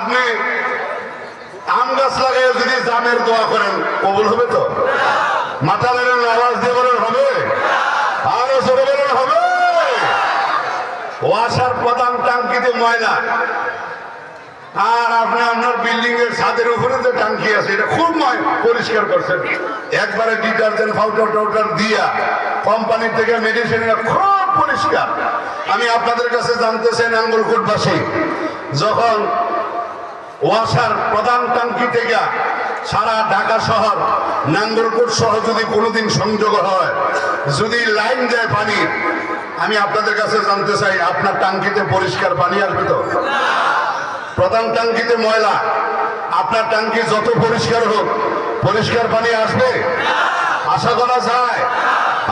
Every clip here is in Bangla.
আপনি আম গাছ লাগাই যদি জামের দোয়া করেন, কবুল হবে তো? মাথা বেরোন আওয়াজ দিয়ে বলেন, হবে? আরও জোরে বলেন, হবে? ওয়াসার প্রধান টাঙ্কিতে ময়লা। আর আপনি আপনার বিল্ডিং এর ছাদের উপরে যে টাঙ্কি আছে, এটা খুব ময়, পরিষ্কার করছেন। একবারে ডিটারজেন্ট পাউডার টাউডার দিয়া কোম্পানি থেকে মেডিসিন খুব পরিষ্কার। আমি আপনাদের কাছে জানতে চাই, নাঙ্গলকোটবাসী, যখন ওয়াসার প্রধান টাঙ্কি থেকে সারা ঢাকা শহর, নাঙ্গলকোট সহ যদি কোনোদিন সংযোগ হয়, যদি লাইন দেয় পানি, আমি আপনাদের কাছে জানতে চাই, আপনার টাঙ্কিতে পরিষ্কার পানি আসবে তো? প্রধান টাঙ্কিতে ময়লা, আপনার টাঙ্কি যত পরিষ্কার হোক, পরিষ্কার পানি আসবে? আশা করা যায়?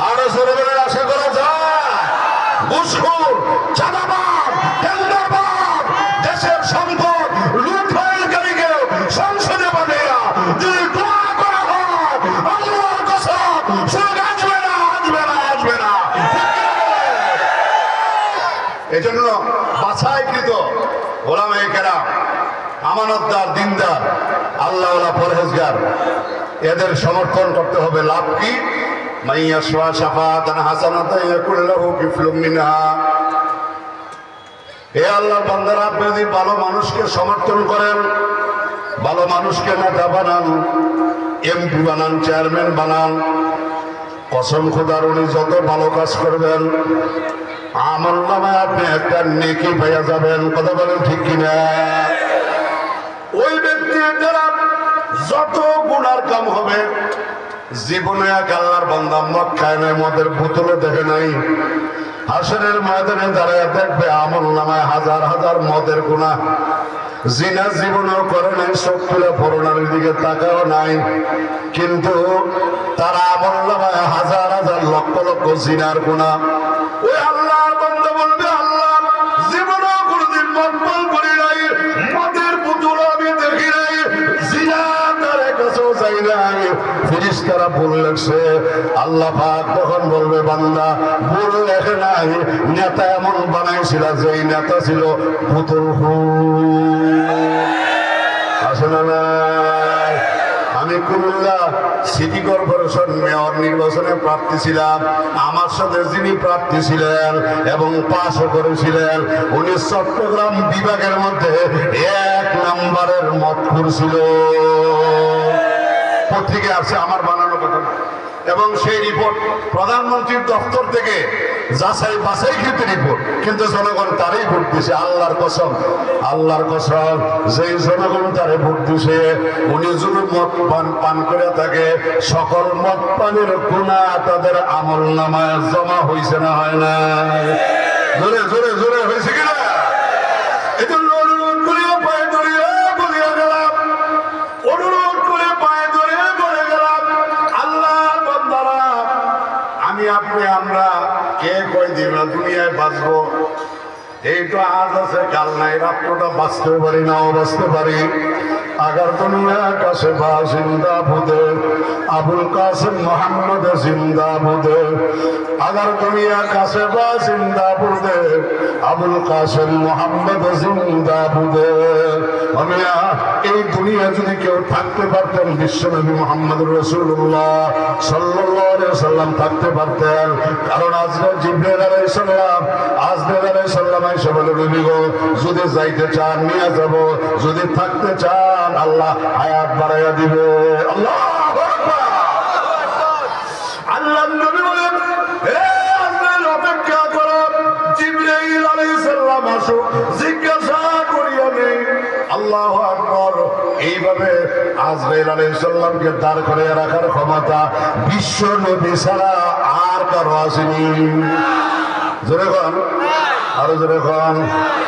আরও সরে বেড়ে আশা করা যায়? চাঁদাবাদ এজন্য বাছাইকৃত ওলামাই কেরাম, আমানতদার, দিনদার আল্লাহ পরহেজগার, এদের সমর্থন করতে হবে। লাভ কি? মাইয়া সোয়া শাফাতান হাসানাতান ইয়াকুল্লাহু কিফলুম মিনহা। হে আল্লাহর বান্দারা, আপনি যদি ভালো মানুষকে সমর্থন করেন, ভালো মানুষকে নেতা বানান এমপি বানান চেয়ারম্যান বানান কসম খোদার উনি যত ভালো কাজ করবেন আমার নামে আপনি একটা নেকি যাবেন। কথা বলেন ঠিক কিনা? ওই ব্যক্তির দ্বারা যত গুণার কাম হবে, জীবনে এক আল্লাহর বান্দা মদ খায় নাই, মদের বোতলে দেখে নাই। হাসনের ময়দানে দাঁড়ায় দেখবে আমল নামায় হাজার হাজার মদের গুণা জিনা জীবনেও করে নাই, চোখ তুলে দিকে তাকাও নাই। কিন্তু তারা আমল নামায় হাজার হাজার লক্ষ লক্ষ জিনার গুণা ওই ফিরিস্তারা ভুল লেখছে আল্লাহ পাক তখন বলবে, বান্দা ভুল লেখে নাই, নেতা এমন বানাইছিল যে এই নেতা ছিল পুতুল আসে আমি কুমিল্লা সিটি কর্পোরেশন মেয়র নির্বাচনে প্রার্থী ছিলাম। আমার সাথে যিনি প্রার্থী ছিলেন এবং পাশও করেছিলেন, উনি চট্টগ্রাম বিভাগের মধ্যে এক নাম্বারের মত ছিল। পত্রিকা আছে আমার বানানো কথা এবং সেই রিপোর্ট প্রধানমন্ত্রীর দপ্তর থেকে যাচাই বাছাই কৃত রিপোর্ট। কিন্তু জনগণ তারই ভোট দিছে, আল্লাহর কসম আল্লাহর কসম, যেই জনগণ তারে ভোট দিছে, উনি যদি মদ পান পান করে থাকে, সকল মদ পানের গুণা তাদের আমল নামায় জমা হয়েছে না হয় না জোরে জোরে জোরে হয়েছে নাই রাত্রটা বাঁচতে পারি নাও বাঁচতে পারি। আগার দুনিয়া বা জিন্দা বুদে আবুল কাসেম মোহাম্মদ জিন্দা বুদে আগার দুনিয়া বা জিন্দা বুদে আবুল কাসেম মোহাম্মদ জিন্দা বুদে এই দুনিয়া যদি কেউ থাকতে পারতেন, বিশ্বনবী মোহাম্মদ রসুল্লাহ সাল্লাহ সাল্লাম থাকতে পারতেন। কারণ আজকে জিব্রাইল আলাইহিস সালাম আজরাইল আলাইহিস সাল্লাম এসে বলে যদি যাইতে চান, নিয়ে যাব। যদি থাকতে চান আল্লাহ হায়াত বাড়াইয়া দিবে। আল্লাহ আল্লাহ ক্ষমতা আর আরও জোরে কন।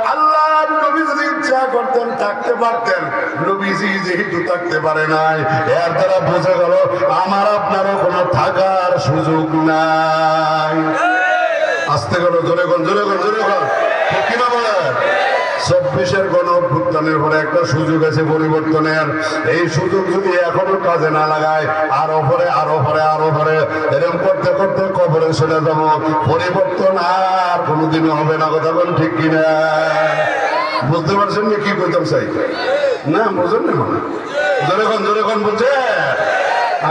ইচ্ছা করতেন, থাকতে পারতেন। নবীজি যেহেতু থাকতে পারে নাই, এর দ্বারা বোঝা গেল আমার আপনারও কোনো থাকার সুযোগ নাই। আসতে গেল, জোরে গন জোরে গন জোরে বলে। চব্বিশের গণ অভ্যুত্থানের পরে একটা সুযোগ আছে পরিবর্তনের। এই সুযোগ যদি এখনও কাজে না লাগায়, আরও পরে আরও পরে আরও পরে এরকম করতে করতে কবরে চলে যাব। পরিবর্তন আর কোনোদিনও হবে না, কথা বল ঠিক কিনা? বুঝতে পারছেন না কি করতাম চাই? না, বুঝেন না মনে। জোরে কোন জোরে কোন বুঝছে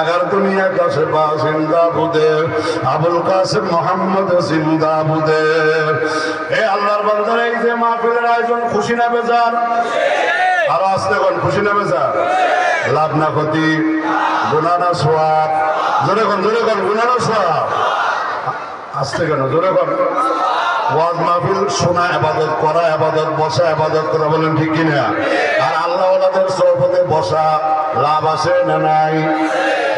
আগার দুনিয়া কাছে বা জিন্দা বুদে আবুল কাসিম মোহাম্মদ জিন্দা বুদে এ আল্লাহর বান্দার এই যে মাহফিলের আয়োজন, খুশি না বেজার? আরও আসতে কোন, খুশি না বেজার? লাভ না ক্ষতি গুণা না সোয়াব। জোরে কোন জোরে কোন গুণা না সোয়াব। আসতে কেন? জোরে কোন ওয়াজ মাহফিল, শোনা আবাদত, করা আবাদত, বসা আবাদত করা বলেন ঠিক কিনা? আর আল্লাহ ওনাদের সৌপথে বসা, লাভ আছে না নাই?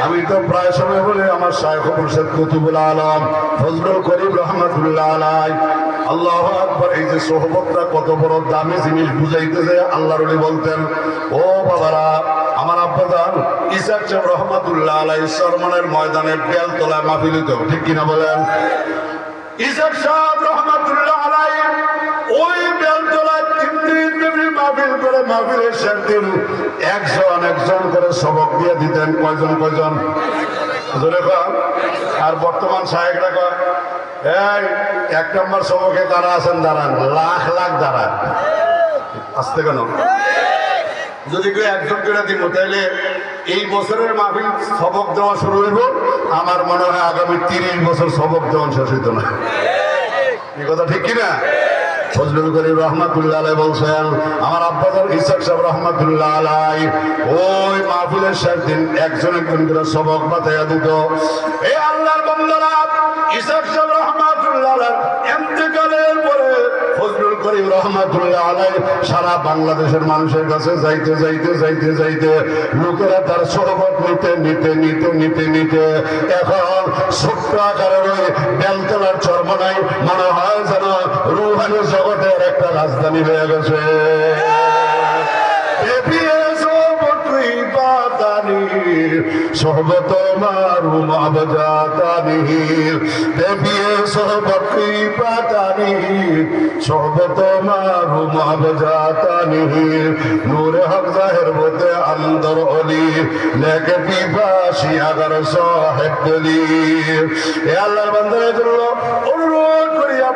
আমি তো প্রায় সময় বলি, আমার শায়খ মুর্শেদ কুতুবুল আলম, ফজলুল করিম রহমতুল্লাহ আলাই আল্লাহ আকবর, এই যে সোহবতটা কত বড় দামি জিনিস বুঝাইতেছে আল্লাহ রলি বলতেন। ও বাবারা, আমার আব্বাদান ইসাক রহমতুল্লাহ আলাই সরমানের ময়দানের বেলতলায় মাহফিলিত ঠিক কিনা বলেন? ইসাক সাহেব রহমতুল্লাহ আলাই ওই বেলতলায় তিন দিন ব্যাপী মাহফিল করে মাহফিলের শেষ দিন একজন একজন করে সবক দিয়ে দিতেন। কয়জন কয়জন? কন। আর বর্তমান সাহেবরা কয়, এই, এক নম্বর সবকে কারা আছেন দাঁড়ান, লাখ লাখ দাঁড়ান। আসতে কেন? যদি কেউ একজন করে দিব তাহলে এই বছরের মাহফিল সবক দেওয়া শুরু হইব। আমার মনে হয় আগামী তিরিশ বছর সবক দেওয়া শেষ হইতো না। এই কথা ঠিক কিনা? ফজলুল করিম রহমাতুল্লাহ আলাই বলছেন, আমার আব্বাজার ইসাক সাহেব রহমাতুল্লাহ আলাই ওই মাহফিলের শেষ দিন একজন একজন করে সবক বাতাইয়া দিত। এই আল্লাহর বন্দরা ইসাক করিম রহমাতুল্লাহ আলাই সারা বাংলাদেশের মানুষের কাছে যাইতে যাইতে যাইতে যাইতে লোকেরা তার সহবত নিতে নিতে নিতে নিতে নিতে এখন ছোট্ট আকারের ওই বেলতলার চর্মনাই মনে হয় যেন রুহানি জগতের একটা রাজধানী হয়ে গেছে। সহবত মারু মাবজাতানি দেবিয়ে সহবতি পাতানি সহবত মারু মাবজাতানি নূর হক জাহের বতে আন্দর অলি লেকে পিপাসি আগার সাহেব গলি এ আল্লাহর বান্দারের জন্য অনুরোধ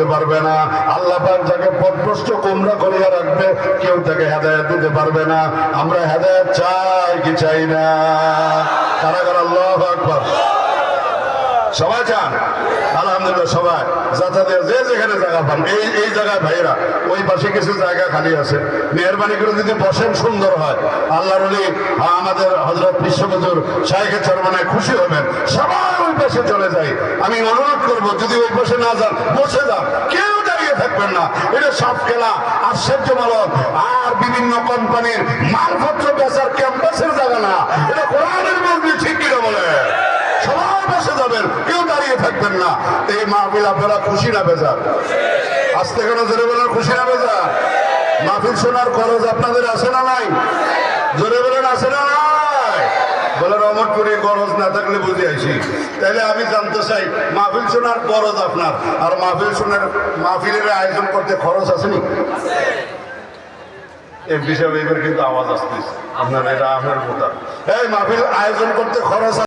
করতে পারবে না। আল্লাহ যাকে পথভ্রষ্ট কোমরা করিয়া রাখবে, কেউ তাকে হেদায়াত দিতে পারবে না। আমরা হেদায়েত চাই কি চাই না। কারাগার আল্লাহ আকবার। সবাই চান? আলহামদুলিল্লাহ সবাই। যাতে যে যেখানে জায়গা পান, এই এই জায়গায় ভাইরা ওই পাশে কিছু জায়গা খালি আছে। মেহরবানি করে যদি বসেন, সুন্দর হয়। আল্লাহর অলি আমাদের হজরত বিশ্ববজুর শাহেখের চরমানায় খুশি হবেন। সবাই ওই পাশে চলে যাই আমি অনুরোধ করব, যদি ওই পাশে না যান, বসে যান। কেউ দাঁড়িয়ে থাকবেন না। এটা সব খেলা আশ্চর্যমূলক আর বিভিন্ন কোম্পানির মালপত্র বেচার ক্যাম্পাসের জায়গা না। এটা কোরআনের মধ্যে ঠিক কিনা বলে? সবাই বসে যাবেন, কেউ দাঁড়িয়ে থাকবেন না। এই মাহফিল আপনারা খুশি না বেজার? আসতে কেন জোরে বলেন খুশি না বেজার? মাহফিল শোনার খরচ আপনাদের আছে না নাই? জোরে বলেন, আছে না আপনার। আর মাহফিল শোনার, মাহফিলের আয়োজন করতে খরচ আসেনি কিন্তু আওয়াজ আপনার এটা আপনার কথা এই মাহফিল আয়োজন করতে খরচ